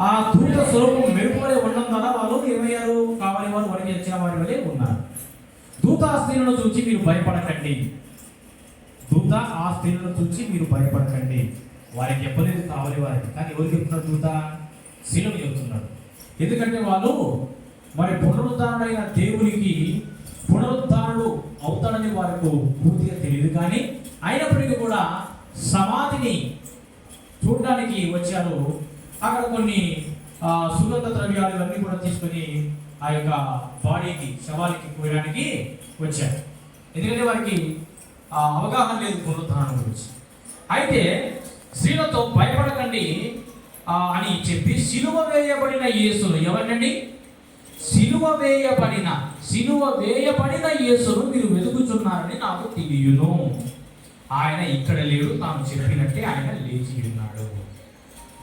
ఆ దూత స్వరూపం మెరుగుపడి ఉండడం ద్వారా వాళ్ళు ఏమయ్యారు కావాలి వారు వరకు వచ్చిన వారి వలె ఉన్నారు. దూత ఆ స్త్రీలను చూచి మీరు భయపడకండి. దూత ఆ స్త్రీలను చూచి మీరు భయపడకండి. వారికి చెప్పలేదు కావాలి వారికి కానీ ఎవరు చెప్తున్నారు దూత? శిలువు చెప్తున్నాడు. ఎందుకంటే వాళ్ళు మరి పునరుద్ధారుడైన దేవునికి పునరుద్ధారుడు అవుతాడని వారికి పూర్తిగా తెలియదు. కానీ అయినప్పటికీ కూడా సమాధిని చూడడానికి వచ్చారు అక్కడ కొన్ని సుగంధ ద్రవ్యాలు ఇవన్నీ కూడా తీసుకొని ఆ యొక్క బాడీకి శవానికి పోయడానికి వచ్చారు. ఎందుకంటే వారికి అవగాహన లేదు పునరుద్ధానం గురించి. అయితే స్త్రీలతో భయపడకండి అని చెప్పి సిలువ వేయబడిన యేసును ఎవరినండి? సిలువ వేయబడిన సిలువ వేయబడిన యేసును మీరు వెతుకుతున్నారని నాకు తెలియను. ఆయన ఇక్కడ లేడు తాను చెప్పినట్టే ఆయన లేచి ఉన్నాడు.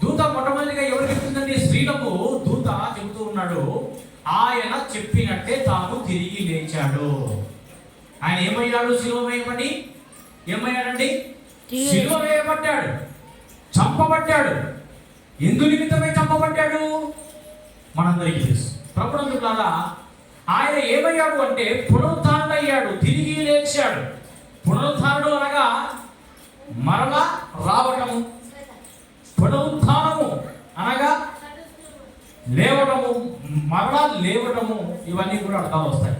దూత మొట్టమొదటిగా ఎవరు చెప్తుందండి? స్త్రీలకు దూత చెబుతూ ఉన్నాడు ఆయన చెప్పినట్టే తాను తిరిగి లేచాడు. ఆయన ఏమయ్యాడు సిలువ వేయబడి ఏమయ్యాడండి సిలువ వేయబడ్డాడు చంపబడ్డాడు ఎందు నిమిత్తమై చంపబడ్డాడు మనందరికీ తెలుసు. ప్రభుత్వం ద్వారా ఆయన ఏమయ్యాడు అంటే పునరుద్ధారణయ్యాడు తిరిగి లేచాడు. పునరుద్ధారుడు అనగా మరలా రావటము. పునరుత్నము అనగా లేవటము మరలా లేవటము ఇవన్నీ కూడా అర్థాలు వస్తాయి.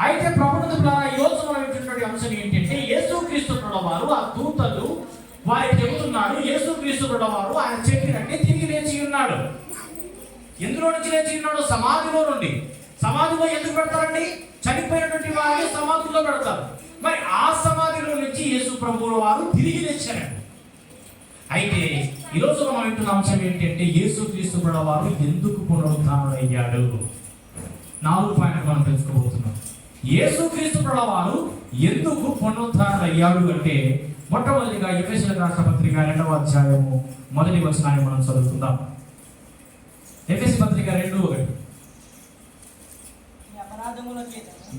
అయితే ప్రపంచ ద్వారా ఈ రోజు మనం ఇచ్చినటువంటి అంశం ఏంటంటే యేసుక్రీస్తు వారు ఆ దూతలు వారికి చెబుతున్నారు యేసుక్రీస్తు వారు ఆయన చెప్పినట్టే తిరిగి లేచి ఉన్నాడు. ఎందులో నుంచి లేచి ఉన్నాడు? సమాధిలో నుండి. సమాధిలో ఎందుకు పెడతారండి? చనిపోయినటువంటి వారిని సమాధిలో పెడతారు. మరి ఆ సమాధిలో నుంచి యేసు ప్రభువుల వారు తిరిగి లేచారండి. అయితే ఈరోజు మనం వింటున్న అంశం ఏంటంటే యేసు క్రీస్తు వారు ఎందుకు పునరుద్ధానుడయ్యాడు? నాలుగు పాయింట్ మనం తెలుసుకోబోతున్నాం. యేసు క్రీస్తు వారు ఎందుకు పునరుద్ధానుడయ్యాడు అంటే మొట్టమొదటిగా ఎఫెసీల రాష్ట్ర పత్రిక రెండవ అధ్యాయము మొదటి వచనాన్ని మనం చదువుకుందాం. ఎఫెసి పత్రిక రెండు ఒకటి.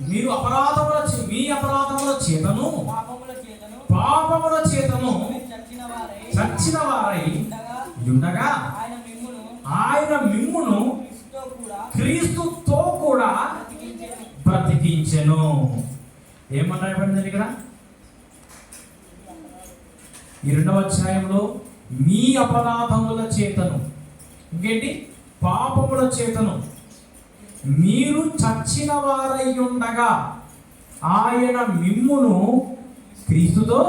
మీరు అపరాధముల మీ అపరాధముల చేతను. పాపముల చేతను చచ్చిన వారై ఉండగా ఆయన మిమ్మును క్రీస్తుతో కూడా బ్రతికించెను. ఏమన్నా పడిందండి ఇక్కడ ఈ రెండవ అధ్యాయంలో మీ అపరాధముల చేతను. ఇంకేంటి? పాపముల చేతను. మీరు చచ్చిన వారై ఉండగా ఆయన మిమ్మును క్రీస్తుతో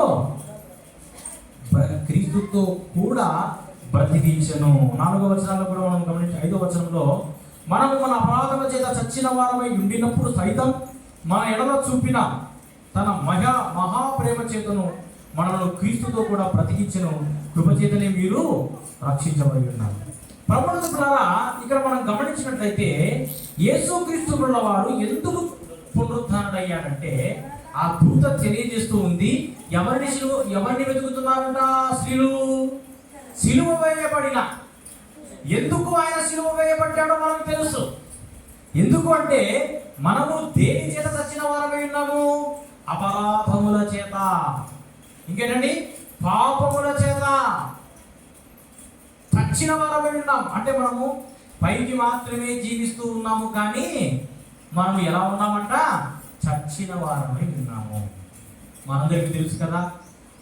క్రీస్తుతో కూడా బ్రతికించను. నాలుగో వచనాల్లో కూడా మనం గమనించి ఐదో వచనంలో మనము మన అపరాధముల చేత చచ్చిన వారమై ఉండినప్పుడు సైతం మన ఎడల చూపిన తన మహా మహాప్రేమ చేతను మనను క్రీస్తుతో కూడా బ్రతికించను. కృపచేతనే మీరు రక్షించబడి ఉన్నారు. ప్రభుత్వ ద్వారా ఇక్కడ మనం గమనించినట్లయితే యేసుక్రీస్తు వారు ఎందుకు పునరుద్ధారణయ్యాడంటే ఆ దూత తెలియజేస్తూ ఉంది ఎవరిని సిలువ ఎవరిని వెతుకుతున్నారంట? స్త్రీలు సిలువ వేయబడిన. ఎందుకు ఆయన సిలువ వేయబడ్డాడో మనకు తెలుసు. ఎందుకు అంటే మనము దేని చేత చచ్చిన వారమై ఉన్నాము? అపరాధముల చేత. ఇంకేంటండి? పాపముల చేత. చచ్చిన వారమై ఉన్నాం అంటే మనము పైకి మాత్రమే జీవిస్తూ ఉన్నాము కానీ మనం ఎలా ఉన్నామంట? చచ్చిన వారమై మనందరికీ తెలుసు కదా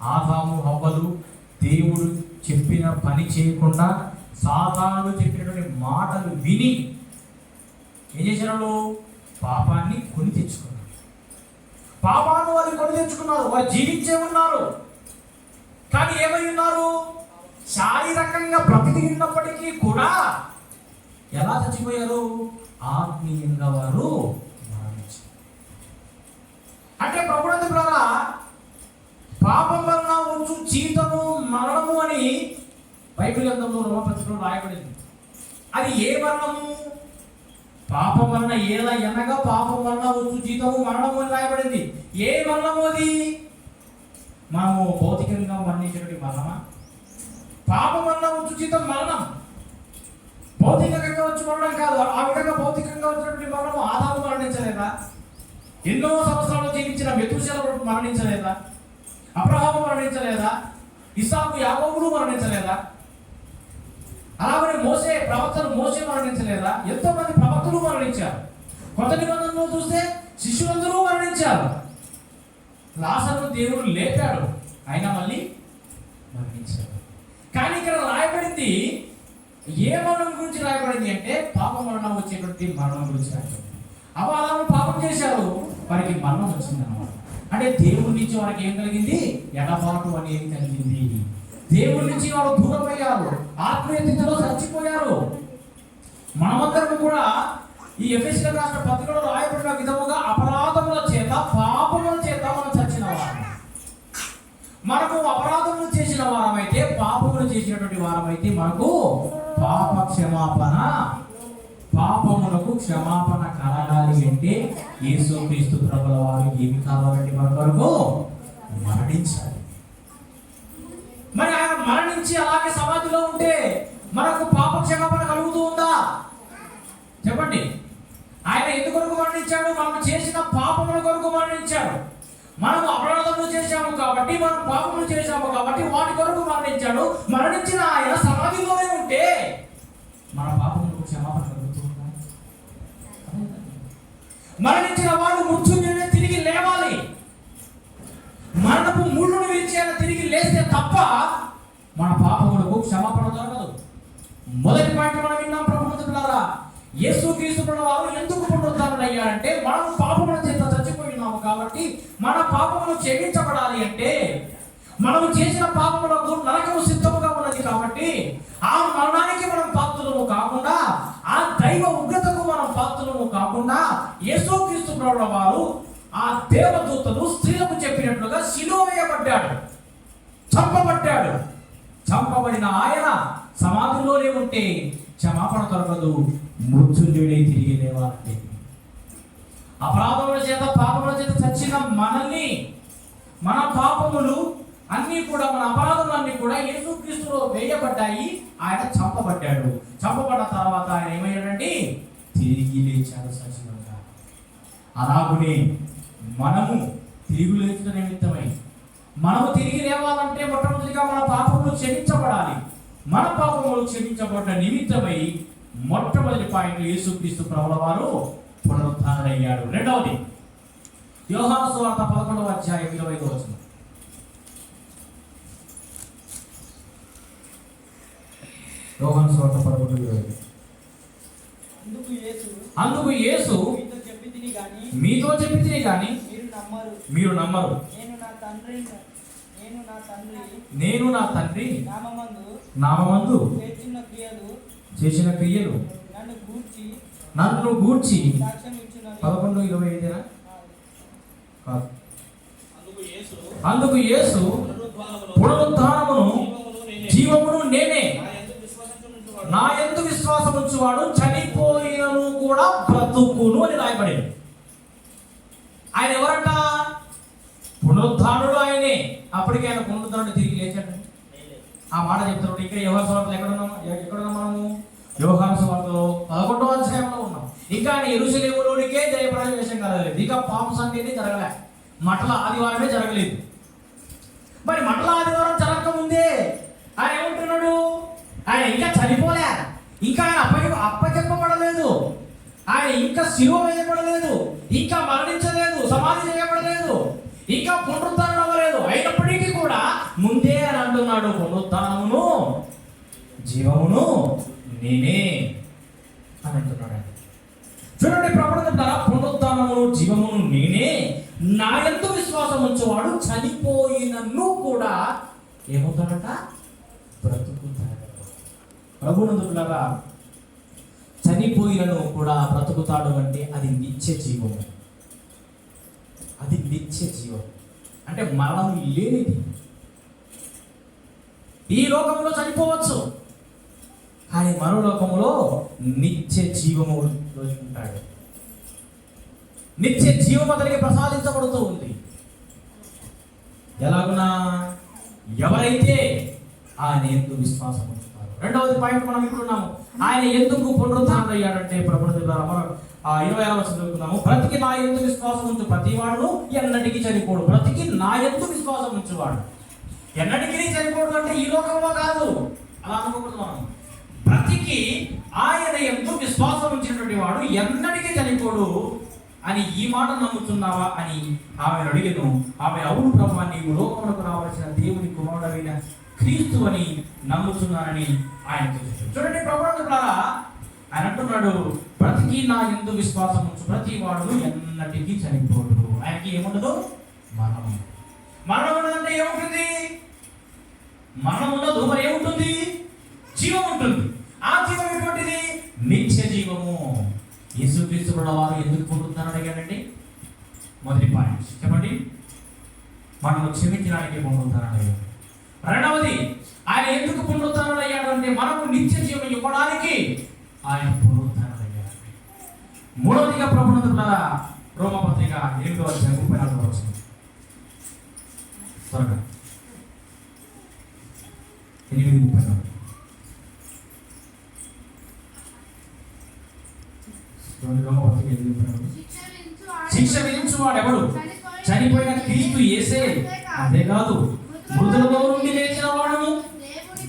ఆదాము హవ్వలు దేవుడు చెప్పిన పని చేయకుండా సాధారణ చెప్పినటువంటి మాటలు విని ఏం చేసినాడు పాపాన్ని కొని తెచ్చుకున్నారు. పాపాన్ని వారు కొని తెచ్చుకున్నారు వారు జీవించే ఉన్నారు. కానీ ఏమై ఉన్నారు? శారీరకంగా బ్రతికి ఉన్నప్పటికీ కూడా ఎలా చచ్చిపోయారు? ఆత్మీయంగా వారు అంటే ప్రభుత్వ ద్వారా పాపం వలన వచ్చు జీతము మరణము అని బైబిల్ గ్రంథంలో రోమపత్రికలో రాయబడింది. అది ఏ మరణము? పాపం వలన ఏలా ఎనగా పాపం వలన వచ్చు జీతము మరణము అని రాయబడింది. ఏ మరణము అది? మనము భౌతికంగా మరణించినటువంటి మరణమా? పాపం వలన వచ్చు జీతం మరణం. భౌతికంగా వచ్చి మరణం కాదు ఆ విధంగా భౌతికంగా వచ్చినటువంటి మరణం ఆదాము మరణించలేదా? ఎన్నో సంవత్సరాలు జీవించిన మెతుశల మరణించలేదా? అబ్రహాము మరణించలేదా? ఇసాకు యాకోబులు మరణించలేదా? అలాగనే మోసే ప్రవక్తలు మోసే మరణించలేదా? ఎంతో మంది ప్రవక్తలు మరణించారు. కొత్త నిబంధనలో చూస్తే శిష్యులందరూ మరణించారు. లాసను దేవుడు లేపాడు. అయినా మళ్ళీ మరణించాడు. కానీ ఇక్కడ రాయబడింది ఏ మరణం గురించి రాయబడింది అంటే పాప మరణం వచ్చేటువంటి మరణం గురించి రాయబడింది. అవాళము పాపం చేశారు వారికి మరణం వచ్చింది అనమాట అంటే దేవుడి నుంచి వారికి ఏం కలిగింది? ఎడబాటు అనేది కలిగింది. దేవుడి నుంచి వారు దూరం అయ్యారు చచ్చిపోయారు. మనమందరం కూడా ఈ ఎఫ్ఎస్సీ రాష్ట్ర పత్రికలో రాయబడిన విధముగా అపరాధముల చేత పాపముల చేత మనం చచ్చిన వారు మనకు అపరాధములు చేసిన వారమైతే పాపములు చేసినటువంటి వారమైతే మనకు పాప క్షమాపణ పాపములకు క్షమాపణ కలగాలి అంటే యేసు క్రీస్తు ప్రభుల వారు ఏమి కావాలంటే మన కొరకు? మరణించాలి. మరి ఆయన మరణించి అలాగే సమాధిలో ఉంటే మనకు పాప క్షమాపణ కలుగుతూ ఉందా? చెప్పండి. ఆయన ఎందుకొరకు మరణించాడు? మనం చేసిన పాపముల కొరకు మరణించాడు. మనం అపరాధములు చేశాము కాబట్టి మనం పాపములు చేశాము కాబట్టి వాటి కొరకు మరణించాడు. మరణించిన ఆయన సమాధిలోనే ఉంటే మన పాపములకు క్షమాపణ మరణించిన వాడు మృత్యుంజయుడే తిరిగి లేవాలి. మరణపు ముళ్ళును విరిచేలా తిరిగి లేస్తే తప్ప మన పాపములకు క్షమాపణ దొరకదు. మొదటి పాయింట్ మనం విన్నాం ప్రభుత్వారా యేసు క్రీస్తు వారు ఎందుకు పునరుద్ధారణ అయ్యారంటే మనం పాపముల చేత చచ్చిపోయినాము కాబట్టి మన పాపములు క్షమించబడాలి అంటే మనం చేసిన పాపములకు నరకము సిద్ధముగా ఉన్నది కాబట్టి ఆ మరణానికి మనం పాత్రము కాకుండా ఆ దైవ ఉగ్రత మనం కాకుండా యేసుక్రీస్తు ప్రభుల వారు ఆ దేవదూతను స్త్రీలకు చెప్పినట్లుగా శిలువేయబడ్డాడు చంపబడ్డాడు. చంపబడిన ఆయన సమాధిలోనే ఉంటే క్షమాపణ దొరకదు మృత్యుంజయుడే తిరిగి లేవాలంటే అపరాధముల చేత పాపముల చేత చచ్చిన మనల్ని మన పాపములు అన్నీ కూడా మన అపరాధములన్నీ కూడా యేసుక్రీస్తులో వేయబడ్డాయి ఆయన చంపబడ్డాడు. చంపబడ్డ తర్వాత ఆయన ఏమయ్యాడండి? తిరిగి లేచాడు సజీవంగా అలాగునే మనము తిరిగి లేచిన నిమిత్తమై మనము తిరిగి లేవాలంటే మొట్టమొదటిగా మన పాపములు క్షమించబడాలి. మన పాపములు క్షమించబడ్డ నిమిత్తమై మొట్టమొదటి పాయింట్ యేసుక్రీస్తు ప్రభుల వారు పునరుద్ధారయ్యాడు రెండవది యోహాను సువార్త పదకొండవ అధ్యాయం ఇరవై వచ్చిన వచనం. యోహాను సువార్త పదకొండు ఇరవై అందుకు యేసు మీతో చెప్పింది గాని కానీ మీరు నమ్మరు మీరు నమ్మరు నేను నా తండ్రి నామందు చేసిన క్రియలు నన్ను గూర్చి పదకొండు ఇరవై ఐదునా కాదు అందుకు యేసు పునరుద్ధానమును జీవమును నేనే. నా యందు విశ్వాసం ఉంచువాడు నా ఎందు విశ్వాసం ఉంచువాడు కూడా బ్రతుకును అని రాయబడింది. ఆయన ఎవరట? పునరుద్ధానుడు ఆయనే. అప్పటికే ఆయన పునరుద్ధానుడు తిరిగి లేచాడు ఆ మాట చెప్తున్నాడు. ఇక్కడ యోహాను స్వార్థలు ఎక్కడ ఉన్నాం ఎక్కడ ఉన్నాం మనము? యోహాను స్వార్థలో పదకొండవ అధ్యాయంలో ఉన్నాం. ఇంకా ఆయన ఎరుసలేములోనికే జయప్రవేశం కలగలేదు. ఇక పాప సంఖ్యనే జరగలే. మటల ఆదివారమే జరగలేదు. మరి మటల ఆదివారం జరగకముందే ఆయన ఏమంటున్నాడు? ఆయన ఇంకా చనిపోలే ఇంకా ఆయన అప్ప అప్పచెప్పబడలేదు. ఆయన ఇంకా శిలువ వేయబడలేదు ఇంకా మరణించలేదు సమాధి చేయబడలేదు ఇంకా పునరుద్ధరణ అవ్వలేదు. అయినప్పటికీ కూడా ముందే అని అంటున్నాడు పునరుద్ధానమును జీవమును నేనే అని అంటున్నాడు ఆయన. చూడండి ప్రపంచంటారా పునరుద్ధానమును జీవమును నేనే నా ఎందు విశ్వాసం ఉంచేవాడు చనిపోయినను కూడా ఏమవుతాడట? బ్రతుకుతాడు ప్రభునందులాగా చనిపోయినను కూడా బ్రతుకుతాడు అంటే అది నిత్య జీవము. అది నిత్య జీవం అంటే మరణం లేనిది. ఈ లోకంలో చనిపోవచ్చు. కానీ మరో లోకంలో నిత్య జీవము ఉంటాడు. నిత్య జీవం అతనికి ప్రసాదించబడుతూ ఉంది. ఎలాగునా? ఎవరైతే ఆ ఎందుకు విశ్వాసం రెండవది పాయింట్ మనం ఇప్పుడున్నాము. ఆయన ఎందుకు పునరుద్ధారణ అయ్యాడంటే ప్రభుత్వ మనం ఆ ఇరవై ఆరు వచ్చిన చదువుకున్నాము బ్రతికి నా ఎందు విశ్వాసం ఉంచు ప్రతివాడు ఎన్నటికీ చనిపోడు. బ్రతికి నా ఎందు విశ్వాసం ఉంచువాడు. ఎన్నటికీ చనిపోడు అంటే ఈ లోకంలో కాదు. అలా అనుకోకూడదు మనం. బ్రతికి ఆయన ఎంతో విశ్వాసం ఉంచినటువంటి వాడు ఎన్నటికీ చనిపోడు అని ఈ మాట నమ్ముతున్నావా అని ఆమె అడిగను. ఆమె అవును ప్రభు నీవు లోకములకు రావాల్సిన దేవుని కుమారుడైన క్రీస్తు అని నమ్ముతున్నానని ఆయన చూడండి ప్రభు ఆయన అంటున్నాడు ప్రతికి నా ఎందు విశ్వాసం ఉంచు. ప్రతి వాడు ఎన్నటికీ చనిపోడు. ఆయనకి ఏముండదు? మరణం మరణం ఉన్నదంటే ఏముంటుంది? మరణం ఉండదు మరి ఏముంటుంది? జీవం ఉంటుంది. ఆ జీవం ఎటువంటిది? నిత్య జీవము. యేసుక్రీస్తు వారు ఎందుకు పొందుతున్నారని అడిగాడండి? మొదటి పాయింట్. చెప్పండి. మనము క్షమించడానికి పొందుతారని అడిగాడు. ఆయన పునరుత్థానం అయ్యాడు మూడవదిగా ప్రభుత్వ రోమపత్రిక ఎనిమిదో అధ్యాయం ముప్పై నాలుగో వచ్చింది త్వరగా ఎనిమిది ముప్పై నాలుగు చూడండి, రోమపత్రిక ఎనిమిది ముప్పై నాలుగు. శిక్ష విధించువాడు ఎవడు చనిపోయిన క్రీస్తు యేసే అంతేకాదు మృతులలో నుండి లేచిన వాడును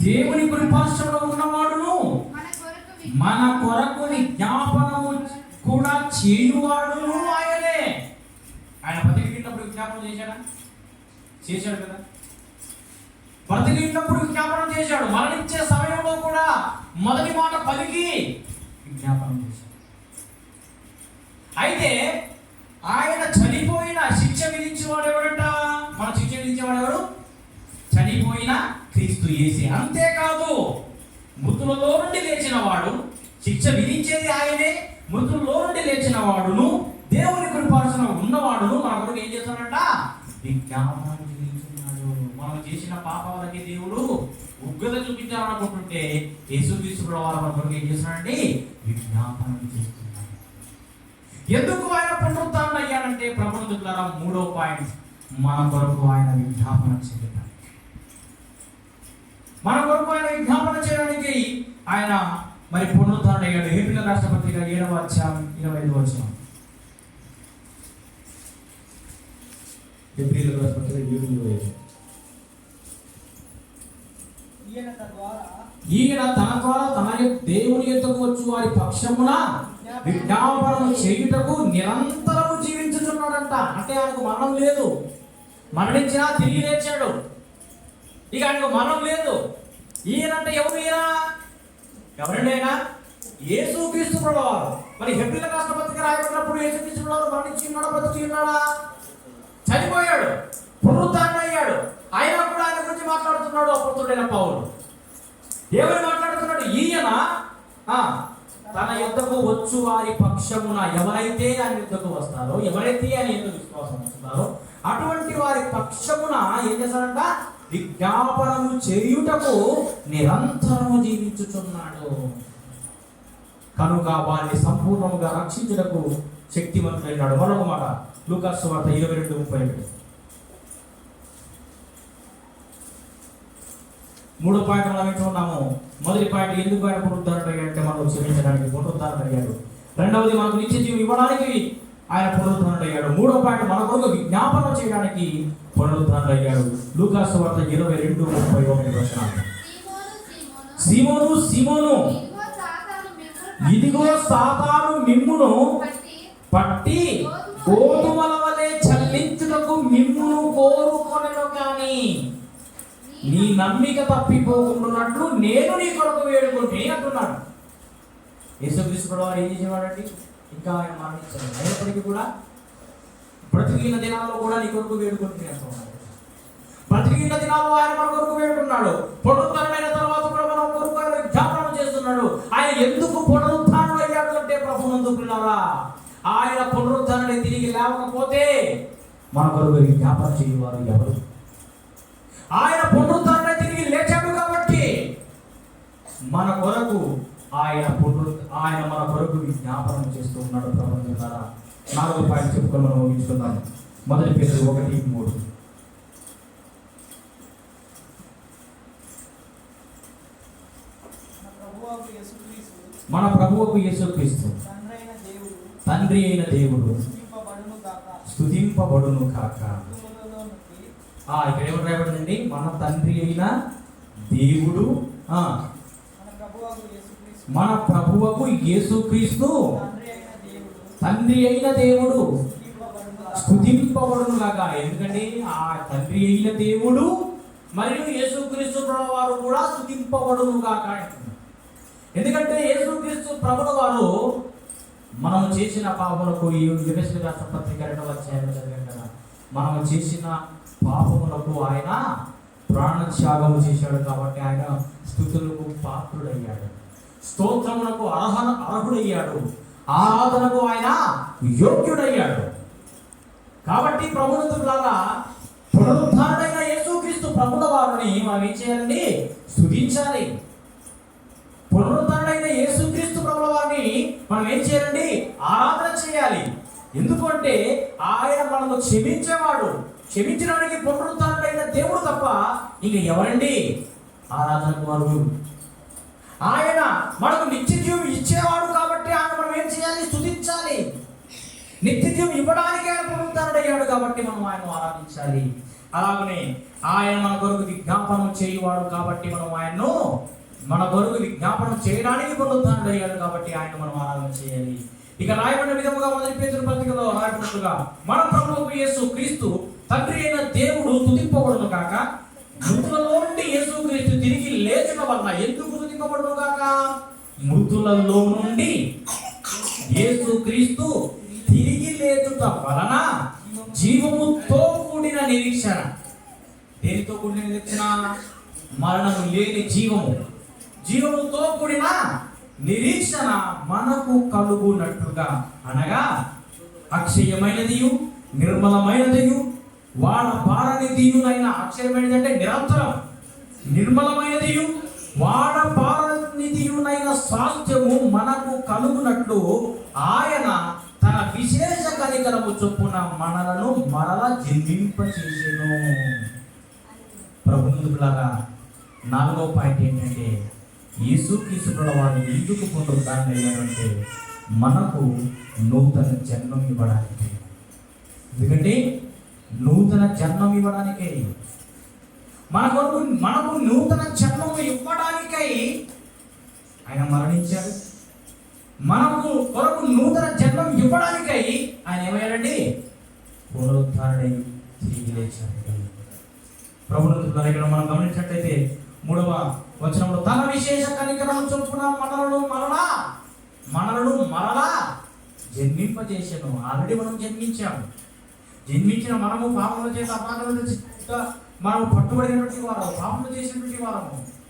దేవుని కృపాశ్రమంలో ఉన్నవాడును మన కొరకు జ్ఞాపనము కూడా చేయువాడును ఆయనే. ఆయన బతికినప్పుడు విజ్ఞాపనం చేశాడా? చేశాడు కదా. బ్రతికినప్పుడు విజ్ఞాపనం చేశాడు. మరణించే సమయంలో కూడా మొదటి మాట పలికి విజ్ఞాపనం చేశాడు. అయితే ఆయన చనిపోయిన శిక్ష విధించేవాడు ఎవడంట? మన శిక్ష విధించేవాడు ఎవడు చనిపోయిన క్రీస్తు యేసే. అంతేకాదు మృతులలో నుండి లేచిన వాడు శిక్ష విధించేది ఆయనే. మృతుల్లో నుండి లేచిన వాడును దేవుని కృపాసన ఉన్నవాడును మన కొరకు ఏం చేస్తాడంట? విజ్ఞాపనం చేయించున్నాడు మనం చేసిన పాపాలకి దేవుడు ఉగ్రత చూపించాలనుకుంటుంటే యేసుక్రీస్తు వారు మన కొరకు ఏం చేస్తున్నాడంటే విజ్ఞాపనం చేస్తున్నాడు. ఎందుకు ఆయన పునరుద్ధారణ అయ్యాడంటే ప్రపంచ ద్వారా మూడో పాయింట్. మన కొరకు ఆయన విజ్ఞాపనం చేయడానికి. మన కొరకు ఆయన విజ్ఞాపన చేయడానికి ఆయన మరి పునరుద్ధరణ అయ్యాడు. ఏప్రిల్ రాష్ట్రపతిగా ఏడవ అధ్యాయం ఇరవై ఐదు వచ్చిన రాష్ట్రపతిగా ఏడు ఇరవై ఈయన తన ద్వారా తన యొక్క దేవుని ఎద్దకు వచ్చు వారి పక్షమున విజ్ఞాపనం చేయుటకు నిరంతరము జీవించుచున్నాడంట. అంటే ఆయనకు మరణం లేదు. మరణించినా తిరిగి లేచాడు. ఇక ఆయనకు మరణం లేదు. ఈయనంటే ఎవరు ఈయన? ఎవరినైనా ఆయన క్రీస్తు ప్రభువారు. మరి హెబ్రిల రాష్ట్రపతికి రాయబడినప్పుడు యేసు క్రీస్తు ప్రభువారు మరణించి ఉన్నాడా బతికి ఉన్నాడా? చనిపోయాడు పునరుద్ధారణ అయ్యాడు. ఆయన కూడా ఆయన గురించి మాట్లాడుతున్నాడు అప్పుడు పౌరుడు ఏమని మాట్లాడుతున్నాడు ఈయన ఆ, తన యుద్ధకు వచ్చు వారి పక్షమున ఎవరైతే ఆయన యుద్ధకు వస్తారో ఎవరైతే ఆయన ఎందుకు విశ్వాసం వస్తున్నారో అటువంటి వారి పక్షమున ఏం చేశారంట విజ్ఞాపనము చేయుటకు నిరంతరము జీవించుచున్నాడు. కనుక వారిని సంపూర్ణంగా రక్షించుటకు శక్తివంతుడైనాడు. మరొక మాట లూకాసు వార్త ఇరవై రెండు ముప్పై ఒకటి మూడో పాయింట్ మనం ఏంటో ఉన్నాము. మొదటి పాయింట్ ఎందుకు ఆయన పునరుద్ధరణ అంటే మనం క్షమించడానికి పునరుద్ధరణ అయ్యాడు రెండవది మనకు నిత్య జీవం ఇవ్వడానికి ఆయన పునరుద్ధరణ అయ్యాడు మూడో పాయింట్ మన కొరకు విజ్ఞాపనం చేయడానికి పునరుద్ధరణ అయ్యాడు లూకాసు వార్త ఇరవై రెండు ముప్పై ఒకటి వచ్చిన సీమోను సీమోను. ఇదిగో సాతాను మిమ్మును పట్టి గోధుమల వలె చల్లించుటకు మిమ్మును కోరుకొనను కానీ నీ నమ్మిక తప్పిపోకుండాన్నట్లు నేను నీ కొరకు వేడుకుంటే అంటున్నాడు. యేసుక్రీస్తు కూడా వారు ఏం చేసేవాడండి? ఇంకా ఆయన మరణించారు అయినప్పటికీ కూడా బ్రతికిన దినాల్లో కూడా నీ కొరకు వేడుకుంటే అంటున్నాడు బ్రతికిన దినాల్లో ఆయన మన కొరకు వేడుకున్నాడు. పునరుద్ధరణమైన తర్వాత కూడా మన కొరకు ఆయన విజ్ఞాపనం చేస్తున్నాడు. ఆయన ఎందుకు పునరుద్ధరణ అయ్యాడు అంటే ప్రభు ఆయన పునరుద్ధరణ తిరిగి లేవకపోతే మన కొరకు విజ్ఞాపనం చేయవారు ఎవరు? ఆయన పునరుద్ధరణ తిరిగి లేచాడు కాబట్టి మన కొరకు ఆయన పునరు ఆయన మన కొరకు జ్ఞాపనం చేస్తూ ఉన్నాడు ప్రపంచం ద్వారా నాలుగు పాయింట్ చెప్పుకొని మనం ముగించుకుందాం. మొదటి పేరు ఒకటి మూడు. మన ప్రభువుకు యేసుక్రీస్తు. తండ్రి అయిన దేవుడు. స్థుతింపబడును కాక ఆ ఇక్కడ ఏమని రాయబడిందండి? మన తండ్రి అయిన దేవుడు. మన ప్రభువకు యేసుక్రీస్తు తండ్రి అయిన దేవుడు. స్థుతింపబడును లాగా ఎందుకంటే ఆ తండ్రి అయిన దేవుడు మరియు యేసుక్రీస్తు ప్రభు వారు కూడా స్థుతింపబడును గాక ఎందుకంటే యేసుక్రీస్తు ప్రభుల వారు మనం చేసిన పాపములకు ఈ యుగశ్రీ రాష్ట్ర పత్రిక రెండవ అధ్యాయంలో చదివాం కదా. మనం చేసిన పాపములకు ఆయన ప్రాణ త్యాగము చేశాడు కాబట్టి ఆయన స్థుతులకు పాత్రుడయ్యాడు. స్తోత్రమునకు అర్హ అర్హుడయ్యాడు. ఆరాధనకు ఆయన యోగ్యుడయ్యాడు. కాబట్టి ప్రభుత్వంలాగా పునరుద్ధారుడైన యేసుక్రీస్తు ప్రభుల వారిని మనం ఏం చేయాలండి? స్థుతించాలి. పునరుద్ధరణైన యేసుక్రీస్తు ప్రభుల వారిని మనం ఏం చేయాలండి? ఆరాధన చేయాలి. ఎందుకంటే ఆయన మనకు క్షమించేవాడు. క్షమించడానికి పునరుద్ధరణైన దేవుడు తప్ప ఇంక ఎవరండి? ఆరాధనకు వారు ఆయన మనకు నిత్య ఇచ్చేవాడు కాబట్టి ఆయన మనం ఏం చేయాలి? స్థుతించాలి నిత్య ఇవ్వడానికి ఆయన పునరుద్ధరణయ్యాడు కాబట్టి మనం ఆయన ఆరాధించాలి. అలాగనే ఆయన మన కొరకు విజ్ఞాపనం చేయవాడు కాబట్టి మనం ఆయన్ను మన కొరకు విజ్ఞాపనం చేయడానికి పునరుద్ధరణయ్యాడు కాబట్టి ఆయన మనం ఆరాధన చేయాలి. ఇక రాయబడిన విధముగా మొదటి పేతురు పత్రికలో రాయబడినట్లుగా మన ప్రభువు యేసు క్రీస్తు తండ్రి అయిన దేవుడు తుదింపబడును కాక మృతులలో నుండి యేసు క్రీస్తు తిరిగి లేచిన వలన ఎందుకు తుదింపబడును మృతులలో నుండి యేసు క్రీస్తు తిరిగి లేచుట వలన జీవముతో కూడిన నిరీక్షణ. దేనితో కూడిన నిరీక్షణ? మరణము లేని జీవము. జీవముతో కూడిన నిరీక్షణ మనకు కలుగునట్టుగా అనగా అక్షయమైనదియు నిర్మలమైనదియు వాడ పారనిదియునైన అక్షయమైనది అంటే నిరంతరం. నిర్మలమైనదియు వాడ పారనిదియునైన స్వాస్థ్యము మనకు కలుగునట్లు ఆయన తన విశేష కనికరము చొప్పున మనలను మరల జన్మింపచేసేను. ప్రభుత్వులాగా నాలుగో పాయింట్ ఏంటంటే యేసుక్రీస్తుల వారు ఎందుకు పునరుద్ధారణ అయ్యారంటే మనకు నూతన జన్మం ఇవ్వడానికి. ఎందుకంటే నూతన జన్మం ఇవ్వడానికే. మన కొరకు మనకు నూతన జన్మము ఇవ్వడానికై ఆయన మరణించాడు. మనకు కొరకు నూతన జన్మం ఇవ్వడానికై ఆయన ఏమయ్యాడండి? పునరుద్ధారణై తిరిగి లేచాడు. ప్రభుత్వ ఇక్కడ మనం గమనించినట్లయితే మూడవ వచనంలో తన విశేష కనికరం చొప్పున మనలను మరలా మనలను మరలా జన్మింపజేసాను ఆల్రెడీ మనం జన్మించాము. జన్మించిన మనము పాపముల చేత అపాదముల చేత మనము పట్టుబడినటువంటి వారు పాపములు చేసినటువంటి వారము.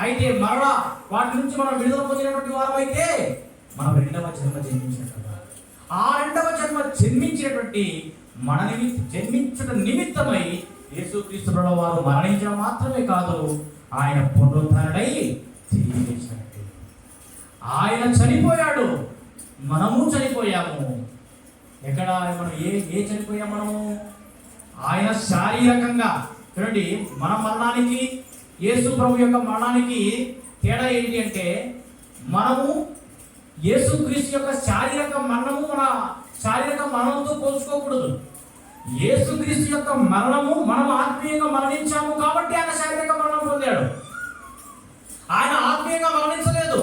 అయితే మరలా వాటి నుంచి మనం విడుదల పొందినటువంటి వారం అయితే మనం రెండవ జన్మ జన్మించినట్టు ఆ రెండవ జన్మ జన్మించినటువంటి మన నిమిత్త జన్మించడం నిమిత్తమై యేసుక్రీస్తు వారు మరణించడం మాత్రమే కాదు ఆయన పునరుద్ధరణై తిరిగి లేచినట్టు. ఆయన చనిపోయాడు మనము చనిపోయాము. ఎక్కడ మనం ఏ ఏ చనిపోయాం మనము? ఆయన శారీరకంగా. చూడండి మన మరణానికి యేసు ప్రభు యొక్క మరణానికి తేడా ఏంటి అంటే మనము యేసు క్రీస్తు యొక్క శారీరక మరణము మన శారీరక మరణంతో పోల్చుకోకూడదు. యేసు క్రీస్తు యొక్క మరణము మనం ఆత్మీయంగా మరణించాము కాబట్టి ఆయన శారీరక మరణం పొందాడు. ఆయన ఆత్మీయంగా మరణించలేదు.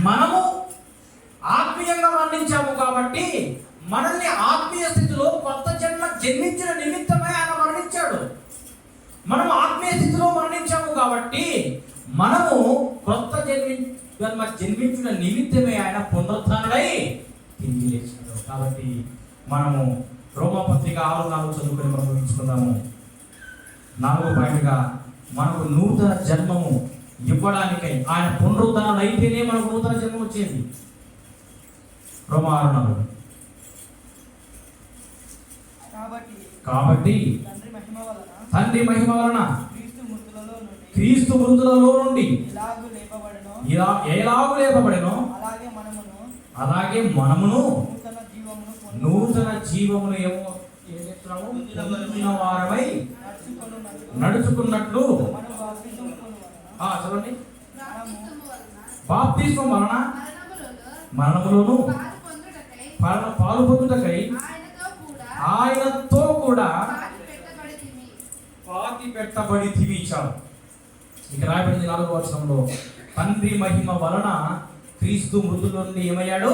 మనము ఆత్మీయంగా మరణించాము కాబట్టి మనల్ని ఆత్మీయ స్థితిలో కొత్త జన్మ జన్మించిన నిమిత్తమై ఆయన మరణించాడు. మనం కాబట్టి మనము కొత్త జన్మి జన్మ జన్మించిన నిమిత్తమే ఆయన పునరుద్ధరణై తిరిగి లేచాడు. కాబట్టి మనము రోమపత్రిక ఆరు నాలుగు చదువుకొని మనం ముగించుకుందాము. నాలుగో పాయింట్గా మనకు నూతన జన్మము ఇవ్వడానికై ఆయన పునరుద్ధరణ అయితేనే మనకు నూతన జన్మ వచ్చేది. రోమ ఆరు నాలుగు. కాబట్టి తండ్రి మహిమ వలన క్రీస్తు మృతులలో నుండి ఇలా ఎలాగు లేపబడెనో? అలాగే మనమును అలాగే మనమును నూతన జీవమును ఏమో వారమై నడుచుకున్నట్లు. చదవండి బాప్తిస్మము వలన మరణములోను పాలు పొందుటకై ఆయనతో కూడా ఆయనతో కూడా పాతి పెట్టబడి తివిచాడు ఇక రాబడింది నాలుగో వర్షంలో తండ్రి మహిమ వలన క్రీస్తు మృతుల నుండి ఏమయ్యాడు?